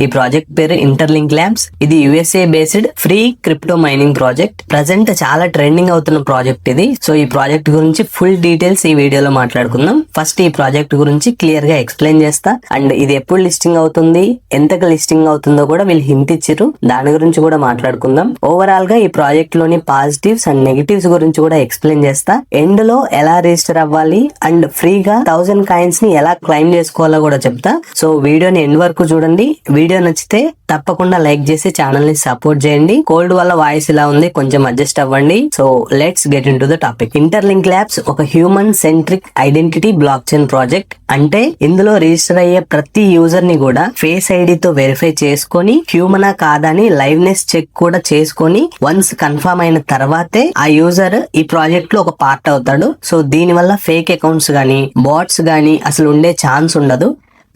ఈ ప్రాజెక్ట్ పేరు interlink labs ఇది USA based free crypto mining project present చాలా ట్రెండింగ్ అవుతున్న ప్రాజెక్ట్ ఇది. సో ఈ ప్రాజెక్ట్ గురించి ఫుల్ డీటెయిల్స్ ఈ వీడియోలో మాట్లాడుకుందాం. ఫస్ట్ ఈ ప్రాజెక్ట్ గురించి క్లియర్గా ఎక్స్ప్లెయిన్ చేస్తా. అండ్ ఇది ఎప్పుడు లిస్టింగ్ అవుతుంది? ఎంతకు లిస్టింగ్ అవుతుందో కూడా వీళ్ళు హింట్ ఇచ్చారు దాని గురించి కూడా మాట్లాడుకుందాం. ఓవరాల్గా ఈ ప్రాజెక్ట్లోని పాజిటివ్స్ అండ్ నెగిటివ్స్ గురించి కూడా ఎక్స్ప్లెయిన్ చేస్తా. ఎండ్లో ఎలా రిజిస్టర్ అవ్వాలి? అండ్ ఫ్రీగా థౌసండ్ కాయిన్స్ని ఎలా క్లైమ్ చేసుకోవాలో కూడా చెప్తా. సో వీడియోని ఎండ్ వరకు చూడండి. వీడియో నచ్చితే తప్పకుండా లైక్ చేసి ఛానల్ని సపోర్ట్ చేయండి. కోల్డ్ వల్ల వాయిస్ ఇలా ఉంది కొంచెం అడ్జస్ట్ అవ్వండి. So let's get into the topic Interlink Labs ఒక human centric identity blockchain project అంటే ఇందులో రిజిస్టర్ అయ్యే ప్రతి యూజర్ని కూడా ఫేస్ ఐడితో వెరిఫై చేసుకొని హ్యూమనా కాదా అని లైవ్నెస్ చెక్ కూడా చేసుకొని వన్స్ కన్ఫర్మ్ అయిన తర్వాతే ఆ యూజర్ ఈ ప్రాజెక్ట్లో ఒక పార్ట్ అవుతాడు. సో దీని వల్ల ఫేక్ అకౌంట్స్ గానీ బాట్స్ గానీ అసలు ఉండే ఛాన్స్ ఉండదు.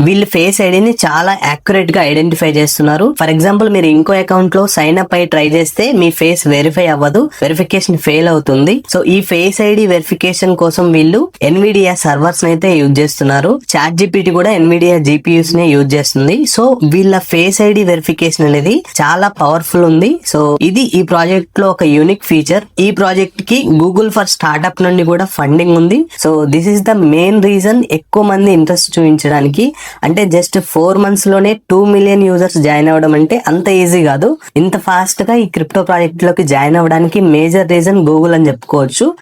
వీళ్ళు ఫేస్ ఐడిని చాలా యాక్యురేట్గా ఐడెంటిఫై చేస్తున్నారు. ఫర్ ఎగ్జాంపుల్ మీరు ఇంకో అకౌంట్లో సైన్ అప్ అయి ట్రై చేస్తే మీ ఫేస్ వెరిఫై అవ్వదు వెరిఫికేషన్ ఫెయిల్ అవుతుంది. సో ఈ ఫేస్ ఐడి వెరిఫికేషన్ కోసం వీళ్ళు ఎన్విడియా సర్వర్స్ అయితే యూజ్ చేస్తున్నారు. చాట్ జీపీటీ కూడా ఎన్విడియా జీపీయూస్ నే యూజ్ చేస్తుంది. సో వీళ్ళ ఫేస్ ఐడి వెరిఫికేషన్ అనేది చాలా పవర్ఫుల్ ఉంది. సో ఇది ఈ ప్రాజెక్ట్లో ఒక యూనిక్ ఫీచర్ ఈ ప్రాజెక్ట్కి గూగుల్ ఫర్ స్టార్ట్అప్ నుండి కూడా ఫండింగ్ ఉంది. So this is the main reason ఎక్కువ మంది ఇంట్రెస్ట్ చూపించడానికి అంటే జస్ట్ ఫోర్ మంత్స్లోనే టూ మిలియన్ యూజర్స్ జాయిన్ అవ్వడం అంటే అంత ఈజీ కాదు. ఇంత ఫాస్ట్గా ఈ క్రిప్టో ప్రాజెక్ట్లోకి జాయిన్ అవ్వడానికి మేజర్ రీజన్ గూగుల్ అని చెప్పుకోవచ్చు.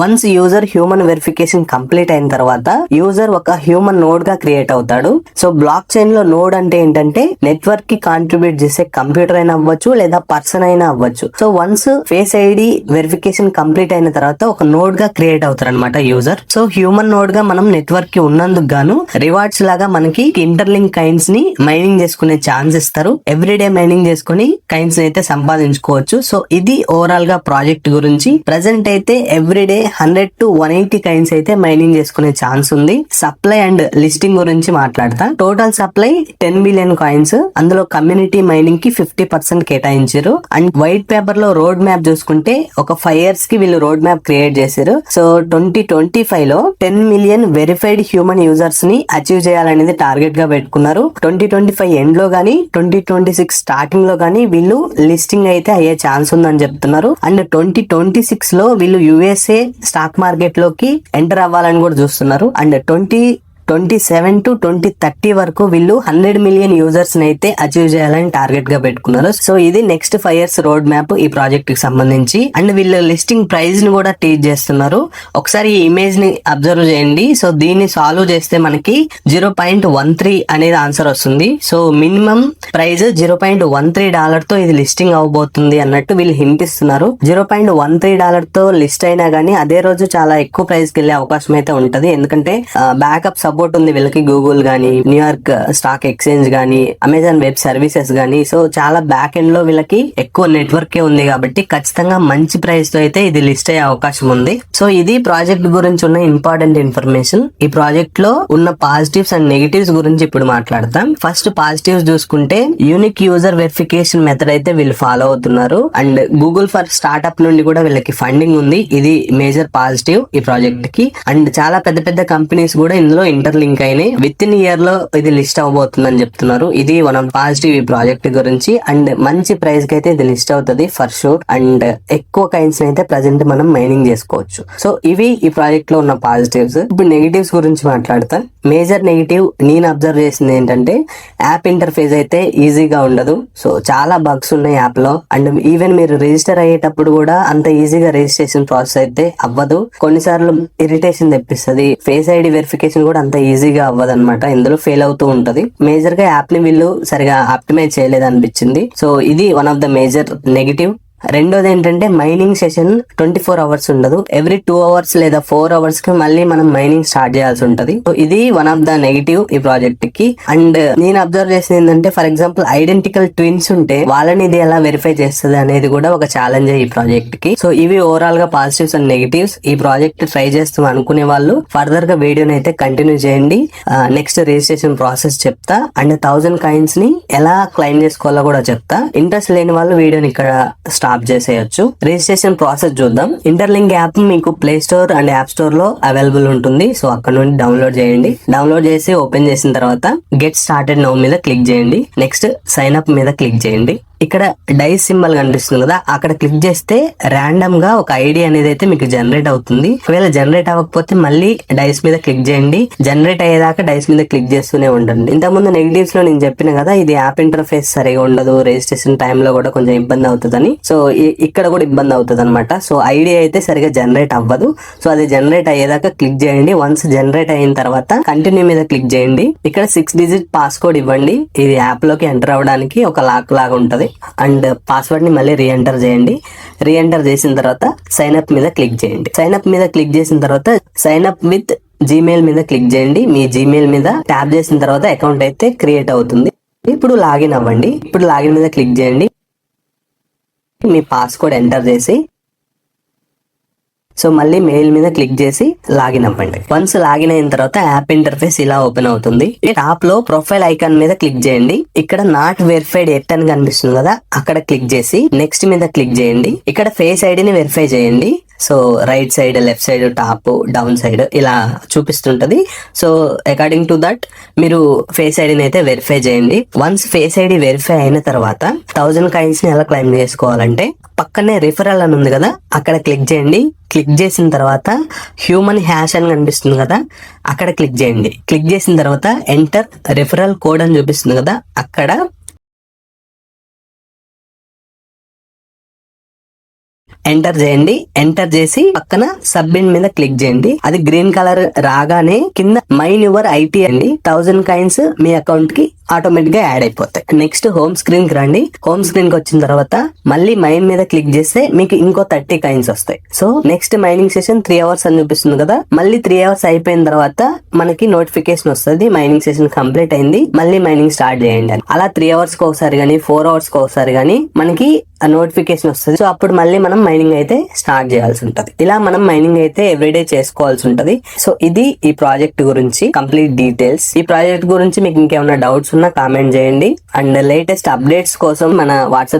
Once user human verification complete అయిన తర్వాత యూజర్ ఒక హ్యూమన్ నోడ్గా క్రియేట్ అవుతాడు. సో బ్లాక్ చైన్లో నోడ్ అంటే ఏంటంటే నెట్వర్క్కి కాంట్రిబ్యూట్ చేసే కంప్యూటర్ అయినా అవ్వచ్చు లేదా పర్సన్ అయినా అవ్వచ్చు. So once face ID verification complete అయిన తర్వాత ఒక నోడ్గా క్రియేట్ అవుతారు అనమాట యూజర్ సో హ్యూమన్ నోడ్గా మనం నెట్వర్క్కి ఉన్నందుకు గాను రివార్డ్స్ లాగా మనకి ఇంటర్లింక్ కైన్స్ని మైనింగ్ చేసుకునే ఛాన్స్ ఇస్తారు. ఎవ్రీడే మైనింగ్ చేసుకుని కైన్స్ అయితే సంపాదించుకోవచ్చు. సో ఇది ఓవరాల్గా ప్రాజెక్ట్ గురించి. ప్రజెంట్ అయితే every day hundred to one eighty coins అయితే మైనింగ్ చేసుకునే ఛాన్స్ ఉంది. సప్లై అండ్ లిస్టింగ్ గురించి మాట్లాడతా. Total supply ten billion coins అందులో కమ్యూనిటీ మైనింగ్కి ఫిఫ్టీ పర్సెంట్ కేటాయించారు. అండ్ వైట్ పేపర్లో రోడ్ మ్యాప్ చూసుకుంటే ఒక ఫైవ్ ఇయర్స్కి వీళ్ళు రోడ్ మ్యాప్ క్రియేట్ చేశారు. సో ట్వంటీ ట్వంటీ ఫైవ్లో టెన్ మిలియన్ వెరిఫైడ్ హ్యూమన్ యూజర్స్ని అచీవ్ చేయాలనేది టార్గెట్గా పెట్టుకున్నారు. ట్వంటీ ట్వంటీ ఫైవ్ ఎండ్లో గానీ ట్వంటీ ట్వంటీ సిక్స్ స్టార్టింగ్లో గానీ వీళ్ళు లిస్టింగ్ అయితే అయ్యే ఛాన్స్ ఉందని చెప్తున్నారు. అండ్ ట్వంటీ ట్వంటీ సిక్స్లో వీళ్ళు యుఎస్ఏ స్టాక్ మార్కెట్లోకి ఎంటర్ అవ్వాలని కూడా చూస్తున్నారు. And twenty twenty seven to twenty thirty వరకు వీళ్ళు హండ్రెడ్ మిలియన్ యూజర్స్ అయితే అచీవ్ చేయాలని టార్గెట్గా పెట్టుకున్నారు. సో ఇది next five years road map ఈ ప్రాజెక్ట్కి సంబంధించి. అండ్ వీళ్ళు లిస్టింగ్ ప్రైస్ని కూడా టీచ్ చేస్తున్నారు. ఒకసారి ఈ ఇమేజ్ని అబ్జర్వ్ చేయండి. సో దీన్ని సాల్వ్ చేస్తే మనకి జీరో పాయింట్ వన్ త్రీ అనేది ఆన్సర్ వస్తుంది. So minimum price zero point one three డాలర్తో ఇది లిస్టింగ్ అవబోతుంది అన్నట్టు వీళ్ళు హింపిస్తున్నారు జీరో పాయింట్ వన్ త్రీ డాలర్తో లిస్ట్ అయినా గానీ అదే రోజు చాలా ఎక్కువ ప్రైస్కి వెళ్ళే అవకాశం అయితే ఉంటది. ఎందుకంటే బ్యాకప్ సబ్ సపోర్ట్ ఉంది వీళ్ళకి గూగుల్ గానీ న్యూయార్క్ స్టాక్ ఎక్స్చేంజ్ గానీ అమెజాన్ వెబ్ సర్వీసెస్ గానీ. సో చాలా బ్యాక్ ఎండ్లో వీళ్ళకి ఎక్కువ నెట్వర్క్ ఉంది కాబట్టి ఖచ్చితంగా మంచి ప్రైస్తో అయితే ఇది లిస్ట్ అయ్యే అవకాశం ఉంది. సో ఇది ప్రాజెక్ట్ గురించి ఉన్న ఇంపార్టెంట్ ఇన్ఫర్మేషన్ ఈ ప్రాజెక్ట్లో ఉన్న పాజిటివ్స్ అండ్ నెగిటివ్స్ గురించి ఇప్పుడు మాట్లాడతాం. ఫస్ట్ పాజిటివ్స్ చూసుకుంటే యూనిక్ యూజర్ వెరిఫికేషన్ మెథడ్ అయితే వీళ్ళు ఫాలో అవుతున్నారు. అండ్ గూగుల్ ఫర్ స్టార్ట్అప్ నుండి కూడా వీళ్ళకి ఫండింగ్ ఉంది. ఇది మేజర్ పాజిటివ్ ఈ ప్రాజెక్ట్కి. అండ్ చాలా పెద్ద పెద్ద కంపెనీస్ కూడా ఇందులో ఇంటర్లింక్ అయినాయి. విత్ ఇన్ ఇయర్లో ఇది లిస్ట్ అవబోతుందని చెప్తున్నారు. ఇది వన్ ఆఫ్ పాజిటివ్ ఈ ప్రాజెక్ట్ గురించి. అండ్ మంచి ప్రైస్కి అయితే ఇది లిస్ట్ అవుతుంది ఫర్ షూర్. అండ్ ఎక్కువ కైన్స్ అయితే ప్రజెంట్ మనం మైనింగ్ చేసుకోవచ్చు. సో ఇవి ఈ ప్రాజెక్ట్లో ఉన్న పాజిటివ్స్. ఇప్పుడు నెగిటివ్స్ గురించి మాట్లాడతాను మేజర్ నెగిటివ్ నేను అబ్జర్వ్ చేసింది ఏంటంటే యాప్ ఇంటర్ఫేస్ అయితే ఈజీగా ఉండదు. సో చాలా బగ్స్ ఉన్నాయి యాప్లో. అండ్ ఈవెన్ మీరు రిజిస్టర్ అయ్యేటప్పుడు కూడా అంత ఈజీగా రిజిస్ట్రేషన్ ప్రాసెస్ అయితే అవ్వదు. కొన్నిసార్లు ఇరిటేషన్ తెప్పిస్తుంది. ఫేస్ ఐడి వెరిఫికేషన్ కూడా అంత ఈజీగా అవ్వదు అనమాట ఇందులో ఫెయిల్ అవుతూ ఉంటది. మేజర్గా యాప్ని వీళ్ళు సరిగా ఆప్టిమైజ్ చేయలేదు అనిపించింది సో ఇది one of the major negative రెండోది ఏంటంటే mining session twenty four hours ఉండదు. ఎవ్రీ టూ అవర్స్ లేదా ఫోర్ అవర్స్కి మళ్ళీ మనం మైనింగ్ స్టార్ట్ చేయాల్సి ఉంటది. సో ఇది వన్ ఆఫ్ ద నెగిటివ్ ఈ ప్రాజెక్ట్కి. అండ్ నేను అబ్జర్వ్ చేసింది ఏంటంటే ఫర్ ఎగ్జాంపుల్ ఐడెంటికల్ ట్విన్స్ ఉంటే వాళ్ళని ఇది ఎలా వెరిఫై చేస్తుంది అనేది కూడా ఒక ఛాలెంజ్ ఈ ప్రాజెక్ట్కి. సో ఇవి ఓవరాల్గా పాజిటివ్స్ అండ్ నెగిటివ్స్ ఈ ప్రాజెక్ట్ ట్రై చేస్తాం అనుకునే వాళ్ళు ఫర్దర్గా వీడియోని అయితే కంటిన్యూ చేయండి. నెక్స్ట్ రిజిస్ట్రేషన్ ప్రాసెస్ చెప్తా. అండ్ థౌసండ్ కాయిన్స్ని ఎలా క్లైమ్ చేసుకోవాలో కూడా చెప్తా. ఇంట్రెస్ట్ లేని వాళ్ళు వీడియోని ఇక్కడ స్టార్ట్ ఆప్ చేసేయచ్చు. రిజిస్ట్రేషన్ ప్రాసెస్ చూద్దాం. ఇంటర్లింక్ యాప్ మీకు ప్లే స్టోర్ అండ్ యాప్ స్టోర్లో అవైలబుల్ ఉంటుంది. సో అక్కడ నుండి డౌన్లోడ్ చేయండి. డౌన్లోడ్ చేసి ఓపెన్ చేసిన తర్వాత గెట్ స్టార్టెడ్ నౌ మీద క్లిక్ చేయండి. నెక్స్ట్ సైన్ అప్ మీద క్లిక్ చేయండి. ఇక్కడ డై సింబల్ కనిపిస్తుంది కదా అక్కడ క్లిక్ చేస్తే ర్యాండమ్గా ఒక ఐడి అనేది అయితే మీకు జనరేట్ అవుతుంది. ఒకవేళ జనరేట్ అవ్వకపోతే మళ్ళీ డైస్ మీద క్లిక్ చేయండి. జనరేట్ అయ్యేదాకా డైస్ మీద క్లిక్ చేస్తూనే ఉండండి. ఇంతకుముందు నెగిటివ్స్లో నేను చెప్పిన కదా ఇది యాప్ ఇంటర్ఫేస్ సరిగా ఉండదు రిజిస్ట్రేషన్ టైమ్లో కూడా కొంచెం ఇబ్బంది అవుతుందని. సో ఇక్కడ కూడా ఇబ్బంది అవుతుంది అనమాట సో ఐడి అయితే సరిగా జనరేట్ అవ్వదు. సో అది జనరేట్ అయ్యేదాకా క్లిక్ చేయండి. వన్స్ జనరేట్ అయిన తర్వాత కంటిన్యూ మీద క్లిక్ చేయండి. ఇక్కడ సిక్స్ డిజిట్ పాస్కోడ్ ఇవ్వండి. ఇది యాప్లోకి ఎంటర్ అవ్వడానికి ఒక లాక్ లాగా ఉంటది. అండ్ పాస్వర్డ్ని మళ్ళీ రీఎంటర్ చేయండి. రీఎంటర్ చేసిన తర్వాత సైన్ అప్ మీద క్లిక్ చేయండి. సైన్ అప్ మీద క్లిక్ చేసిన తర్వాత సైన్ అప్ విత్ జీమెయిల్ మీద క్లిక్ చేయండి. మీ జీమెయిల్ మీద ట్యాప్ చేసిన తర్వాత అకౌంట్ అయితే క్రియేట్ అవుతుంది. ఇప్పుడు లాగిన్ అవ్వండి. ఇప్పుడు లాగిన్ మీద క్లిక్ చేయండి. మీ పాస్వర్డ్ ఎంటర్ చేసి సో మళ్ళీ మెయిల్ మీద క్లిక్ చేసి లాగిన్ అవ్వండి. వన్స్ లాగిన్ అయిన తర్వాత యాప్ ఇంటర్ఫేస్ ఇలా ఓపెన్ అవుతుంది. ఈ టాప్లో ప్రొఫైల్ ఐకాన్ మీద క్లిక్ చేయండి. ఇక్కడ నాట్ వెరిఫైడ్ ఎట్ అని కనిపిస్తుంది కదా అక్కడ క్లిక్ చేసి నెక్స్ట్ మీద క్లిక్ చేయండి. ఇక్కడ ఫేస్ ఐడిని వెరిఫై చేయండి. So right side left side top down side ఇలా చూపిస్తుంటది. సో అకార్డింగ్ టు దట్ మీరు ఫేస్ ఐడిని అయితే వెరిఫై చేయండి. వన్స్ ఫేస్ ఐడి వెరిఫై అయిన తర్వాత థౌజండ్ కాయిన్స్ని ని ఎలా క్లైమ్ చేసుకోవాలంటే పక్కనే రిఫరల్ అని ఉంది కదా అక్కడ క్లిక్ చేయండి. క్లిక్ చేసిన తర్వాత హ్యూమన్ హ్యాష్ అని కనిపిస్తుంది కదా అక్కడ క్లిక్ చేయండి. క్లిక్ చేసిన తర్వాత ఎంటర్ రిఫరల్ కోడ్ అని చూపిస్తుంది కదా అక్కడ ఎంటర్ చేయండి. ఎంటర్ చేసి పక్కన సబ్మిట్ మీద క్లిక్ చేయండి. అది గ్రీన్ కలర్ రాగానే కింద మైన్ యువర్ ఐటీ అండి. థౌజండ్ కాయిన్స్ మీ అకౌంట్కి ఆటోమేటిక్గా యాడ్ అయిపోతాయి. నెక్స్ట్ హోమ్ స్క్రీన్కి రండి. హోమ్ స్క్రీన్కి వచ్చిన తర్వాత మళ్ళీ మైన్ మీద క్లిక్ చేస్తే మీకు ఇంకో థర్టీ కాయిన్స్ వస్తాయి. So next mining session three hours అని చూపిస్తుంది కదా. మళ్ళీ త్రీ అవర్స్ అయిపోయిన తర్వాత మనకి నోటిఫికేషన్ వస్తుంది. మైనింగ్ సెషన్ కంప్లీట్ అయింది. మళ్ళీ మైనింగ్ స్టార్ట్ చేయండి అలా త్రీ అవర్స్కి ఒకసారి కానీ ఫోర్ అవర్స్కి ఒకసారి కానీ మనకి నోటిఫికేషన్ వస్తుంది. సో అప్పుడు మళ్ళీ మనం మైనింగ్ అయితే స్టార్ట్ చేయాల్సి ఉంటుంది. ఇలా మనం మైనింగ్ అయితే ఎవ్రీడే చేసుకోవాల్సి ఉంటది. సో ఇది ఈ ప్రాజెక్ట్ గురించి కంప్లీట్ డీటెయిల్స్ ఈ ప్రాజెక్ట్ గురించి మీకు ఇంకేమైనా డౌట్స్ ఉన్నా కామెంట్ చేయండి. అండ్ లేటెస్ట్ అప్డేట్స్ కోసం మన వాట్సాప్